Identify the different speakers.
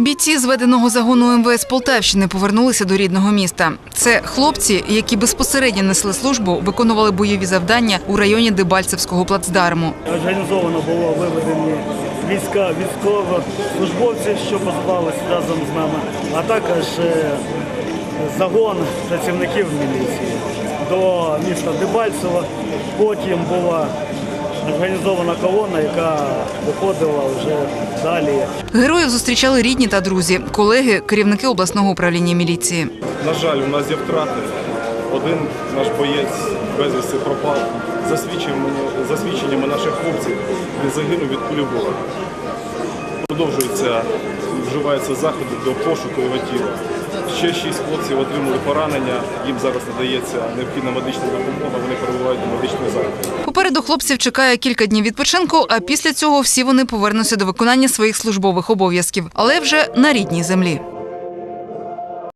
Speaker 1: Бійці зведеного загону МВС Полтавщини повернулися до рідного міста. Це хлопці, які безпосередньо несли службу, виконували бойові завдання у районі Дебальцевського плацдарму.
Speaker 2: Організовано було виведені війська військовослужбовців, що позбавилися разом з нами, а також е, загон працівників міліції до міста Дебальцево. Потім була організована колона, яка виходила вже далі.
Speaker 1: Героїв зустрічали рідні та друзі, колеги, керівники обласного управління міліції.
Speaker 3: На жаль, у нас є втрати. Один наш боєць безвісти пропав. За свідченнями, за свідченнями наших хлопців, він загинув від кулі ворога. Продовжується, вживаються заходи до пошуку його тіла. Ще шість хлопців отримали поранення. Їм зараз надається необхідна медична допомога. Вони перебувають у медичних.
Speaker 1: Попереду хлопців чекає кілька днів відпочинку, а після цього всі вони повернуться до виконання своїх службових обов'язків, але вже на рідній землі.